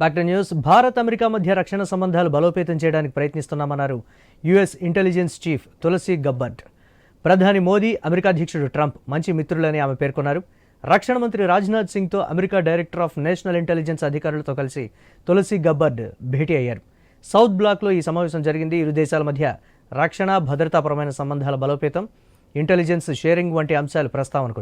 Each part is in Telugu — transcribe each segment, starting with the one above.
Back news. భారత్ అమెరికా మధ్య రక్షణ సంబంధాలు బలోపేతం చేయడానికి ప్రయత్నిస్తున్నామన్నారు US intelligence chief Tulsi Gabbard ప్రధాని మోదీ అమెరికా అధ్యక్షుడు ట్రంప్ మంచి మిత్రులని ఆమె పేర్కొన్నారు. రక్షణ మంత్రి Rajnath సింగ్తో America director of national intelligence అధికారులతో కలిసి తులసి గబ్బర్డ్ భేటీ అయ్యారు. సౌత్ బ్లాక్లో ఈ సమావేశం జరిగింది. ఇరు దేశాల మధ్య రక్షణ భద్రతాపరమైన సంబంధాల బలోపేతం ఇంటెలిజెన్స్ షేరింగ్ వంటి అంశాలు ప్రస్తావనకు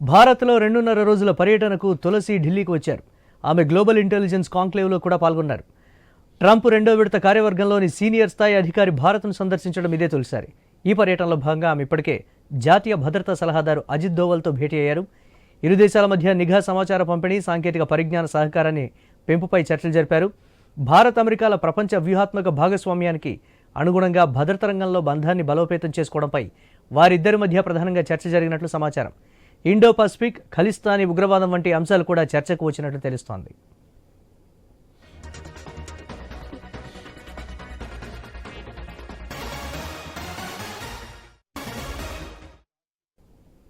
భారత్లో రెండున్నర రోజుల పర్యటనకు తులసి ఢిల్లీకి వచ్చారు. ఆమె గ్లోబల్ ఇంటెలిజెన్స్ కాంక్లేవ్లో కూడా పాల్గొన్నారు. ట్రంప్ రెండో విడత కార్యవర్గంలోని సీనియర్ స్థాయి అధికారి భారత్ను సందర్శించడం ఇదే తొలిసారి. ఈ పర్యటనలో భాగంగా ఆమె ఇప్పటికే జాతీయ భద్రతా సలహాదారు అజిత్ దోవల్తో భేటీ అయ్యారు. ఇరు దేశాల మధ్య నిఘా సమాచార పంపిణీ సాంకేతిక పరిజ్ఞాన సహకారాన్ని పెంపుపై చర్చలు జరిపారు. భారత్ అమెరికాల ప్రపంచ వ్యూహాత్మక భాగస్వామ్యానికి అనుగుణంగా భద్రత రంగంలో బంధాన్ని బలోపేతం చేసుకోవడంపై వారిద్దరి మధ్య ప్రధానంగా చర్చ జరిగినట్లు సమాచారం. ఇండో పసిఫిక్ ఖలిస్తానీ ఉగ్రవాదం వంటి అంశాలు కూడా చర్చకు వచ్చినట్లు తెలుస్తోంది.